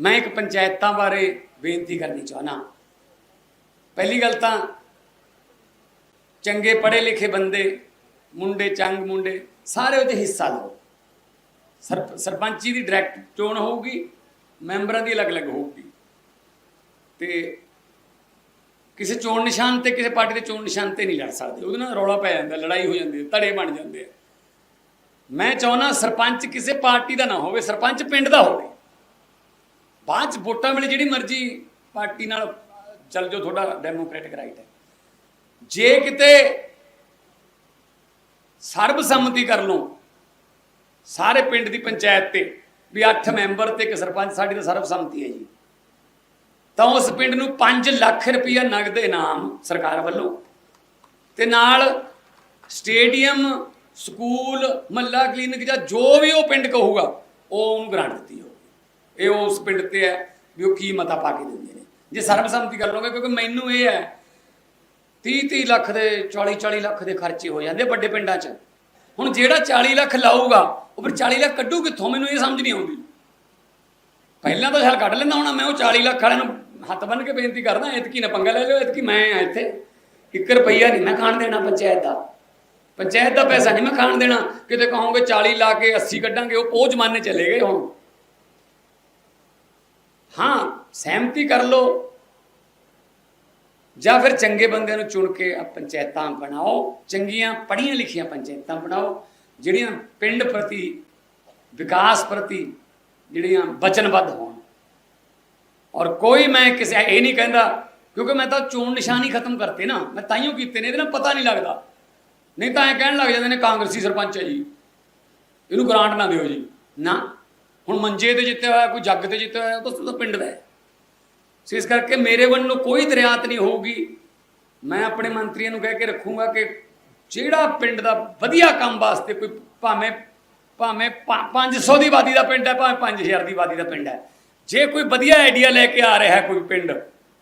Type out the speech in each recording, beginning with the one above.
ਮੈਂ ਇੱਕ ਪੰਚਾਇਤਾਂ ਬਾਰੇ ਬੇਨਤੀ ਕਰਨੀ ਚਾਹਨਾ ਪਹਿਲੀ ਗੱਲ ਤਾਂ ਚੰਗੇ ਪੜ੍ਹੇ ਲਿਖੇ ਬੰਦੇ, ਮੁੰਡੇ, ਚੰਗ ਮੁੰਡੇ, ਸਾਰੇ ਉਹਦੇ ਹਿੱਸਾ ਲਓ। ਸਰਪ- ਸਰਪੰਚੀ ਦੀ ਡਾਇਰੈਕਟ ਚੋਣ ਹੋਊਗੀ, ਮੈਂਬਰਾਂ ਦੀ ਅਲੱਗ-ਅਲੱਗ ਹੋਊਗੀ। ਤੇ ਕਿਸੇ ਚੋਣ ਨਿਸ਼ਾਨ ਤੇ, ਕਿਸੇ ਪਾਰਟੀ ਦੇ ਚੋਣ ਨਿਸ਼ਾਨ ਤੇ ਨਹੀਂ ਲੜ ਸਕਦੇ। ਉਹਦੇ ਨਾਲ ਰੌਲਾ ਪੈ ਜਾਂਦਾ, ਲੜਾਈ ਹੋ ਜਾਂਦੀ ਹੈ, ਧੜੇ ਬਣ ਜਾਂਦੇ ਆ। ਮੈਂ ਚਾਹੁੰਦਾ ਸਰਪੰਚ ਕਿਸੇ ਪਾਰਟੀ ਦਾ ਨਾ ਹੋਵੇ, ਸਰਪੰਚ ਪਿੰਡ ਦਾ ਹੋਵੇ। ਬਾਅਦ ਚ ਵੋਟਾਂ ਵੇਲੇ ਜਿਹੜੀ ਮਰਜ਼ੀ ਪਾਰਟੀ ਨਾਲ ਚੱਲ ਜੋ ਤੁਹਾਡਾ ਡੈਮੋਕ੍ਰੈਟਿਕ ਰਾਈਟ ਹੈ। ਜੇ ਕਿਤੇ ਸਰਬਸੰਮਤੀ ਕਰ ਲਓ, ਸਾਰੇ ਪਿੰਡ ਦੀ ਪੰਚਾਇਤ ਤੇ, ਵੀ 8 ਮੈਂਬਰ ਤੇ ਇੱਕ ਸਰਪੰਚ, ਸਾਡੀ ਤਾਂ ਸਰਬਸੰਮਤੀ ਹੈ ਜੀ। ਤਾਂ ਉਸ ਪਿੰਡ ਨੂੰ 5 ਲੱਖ ਰੁਪਇਆ ਨਗਦ ਇਨਾਮ ਸਰਕਾਰ ਵੱਲੋਂ ਤੇ ਨਾਲ ਸਟੇਡੀਅਮ, ਸਕੂਲ, ਮੱਲਾ ਕਲੀਨਿਕ ਜਾਂ ਜੋ ਵੀ ਉਹ ਪਿੰਡ ਕਹੂਗਾ, ਉਹ ਉਹਨੂੰ ਗ੍ਰਾਂਟ ਦਿੱਤੀ ਹੋਊਗੀ ਇਹ ਉਸ ਪਿੰਡ ਤੇ ਹੈ ਵੀ ਉਹ ਕੀ ਮਤਾ ਪਾ ਕੇ ਦਿੰਦੇ ਨੇ। ਜੇ ਸਰਬਸੰਮਤੀ ਕਰ ਲਓਗੇ ਕਿਉਂਕਿ ਮੈਨੂੰ ਇਹ ਹੈ 30 30 ਲੱਖ ਦੇ 40 40 ਲੱਖ ਦੇ ਖਰਚੇ ਹੋ ਜਾਂਦੇ ਵੱਡੇ ਪਿੰਡਾਂ 'ਚ। ਹੁਣ ਜਿਹੜਾ 40 ਲੱਖ ਲਾਊਗਾ, ਉਹ ਫਿਰ 40 ਲੱਖ ਕੱਢੂ ਕਿੱਥੋਂ? ਮੈਨੂੰ ਇਹ ਸਮਝ ਨਹੀਂ ਆਉਂਦੀ। ਪਹਿਲਾਂ ਤਾਂ ਛਾਲ ਕੱਢ ਲੈਂਦਾ ਹੁਣ, ਮੈਂ ਉਹ 40 ਲੱਖ ਵਾਲਿਆਂ ਨੂੰ ਹੱਥ ਬੰਨ ਕੇ ਬੇਨਤੀ ਕਰਦਾ, ਇਤਕੀ ਨਾ ਪੰਗਾ ਲੈ ਲਿਓ, ਇਤਕੀ ਮੈਂ ਆ ਇੱਥੇ। 1 ਰੁਪਈਆ ਨਹੀਂ, ਮੈਂ ਖਾਣ ਦੇਣਾ ਪੰਚਾਇਤ ਦਾ। ਪੰਚਾਇਤ ਦਾ ਪੈਸਾ ਨਹੀਂ ਮੈਂ ਖਾਣ ਦੇਣਾ। ਕਿਤੇ ਕਹੋਗੇ 40 ਲਾ ਕੇ 80 ਕੱਢਾਂਗੇ, ਉਹ ਉਹ ਜ਼ਮਾਨੇ ਚਲੇ ਗਏ ਹੁਣ। ਹਾਂ, ਸਹਿਮਤੀ ਕਰ ਲਓ। ਜਾਂ ਫਿਰ ਚੰਗੇ ਬੰਦਿਆਂ ਨੂੰ ਚੁਣ ਕੇ ਪੰਚਾਇਤਾਂ ਬਣਾਓ, ਚੰਗੀਆਂ ਪੜ੍ਹੀਆਂ ਲਿਖੀਆਂ ਪੰਚਾਇਤਾਂ ਬਣਾਓ, ਜਿਹੜੀਆਂ ਪਿੰਡ ਪ੍ਰਤੀ, ਵਿਕਾਸ ਪ੍ਰਤੀ ਜਿਹੜੀਆਂ ਵਚਨਬੱਧ ਹੋਣ। ਔਰ ਕੋਈ ਮੈਂ ਕਿਸੇ, ਇਹ ਨਹੀਂ ਕਹਿੰਦਾ, ਕਿਉਂਕਿ ਮੈਂ ਤਾਂ ਚੋਣ ਨਿਸ਼ਾਨੀ ਖਤਮ ਕਰਤੇ ਨਾ, ਮੈਂ ਤਾਈਓ ਕੀਤੇ ਨੇ, ਇਹਦੇ ਨਾਲ ਪਤਾ ਨਹੀਂ ਲੱਗਦਾ। ਨਹੀਂ ਤਾਂ ਇਹ ਕਹਿਣ ਲੱਗ ਜਾਂਦੇ ਨੇ ਕਾਂਗਰਸੀ ਸਰਪੰਚ ਹੈ ਜੀ, ਇਹਨੂੰ ਗ੍ਰਾਂਟ ਨਾ ਦਿਓ ਜੀ। ਨਾ। ਹੁਣ ਮੰਜੇ ਤੇ ਜਿੱਤਿਆ ਹੋਇਆ, ਕੋਈ ਜੱਗ ਤੇ ਜਿੱਤਿਆ ਹੋਇਆ, ਉਹ ਤਾਂ ਉਹਦਾ ਪਿੰਡ ਦਾ ਹੈ। ਸੋ ਇਸ ਕਰਕੇ ਮੇਰੇ ਵੱਲੋਂ ਕੋਈ ਦਰਿਆਤ ਨਹੀਂ ਹੋਊਗੀ। ਮੈਂ ਆਪਣੇ ਮੰਤਰੀਆਂ ਨੂੰ ਕਹਿ ਕੇ ਰੱਖੂੰਗਾ ਕਿ ਜਿਹੜਾ ਪਿੰਡ ਦਾ ਵਧੀਆ ਕੰਮ ਵਾਸਤੇ ਕੋਈ ਭਾਵੇਂ ਭਾਵੇਂ ਪੰ- 500 ਦੀ ਆਬਾਦੀ ਦਾ ਪਿੰਡ ਹੈ, ਭਾਵੇਂ 5000 ਦੀ ਆਬਾਦੀ ਦਾ ਪਿੰਡ ਹੈ। ਜੇ ਕੋਈ ਵਧੀਆ ਆਈਡੀਆ ਲੈ ਕੇ ਆ ਰਿਹਾ ਕੋਈ ਪਿੰਡ,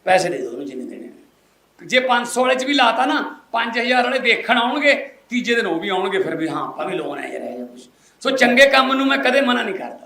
ਪੈਸੇ ਦੇ ਦਿਓ ਉਹਨੂੰ ਜਿੰਨੇ ਦੇਣੇ ਨੇ। ਜੇ 500 ਵਾਲੇ ਚ ਵੀ ਲਾਤਾ ਨਾ 5000 ਵਾਲੇ ਦੇਖਣ ਆਉਣਗੇ, ਤੀਜੇ ਦਿਨ ਉਹ ਵੀ ਆਉਣਗੇ, ਫਿਰ ਵੀ ਹਾਂ, ਆਪਾਂ ਵੀ ਲੋਨ ਹੈ ਯਾਰ ਇਹ ਕੁਝ ਸੋ ਚੰਗੇ ਕੰਮ ਨੂੰ ਮੈਂ ਕਦੇ ਮਨਾ ਨਹੀਂ ਕਰਦਾ।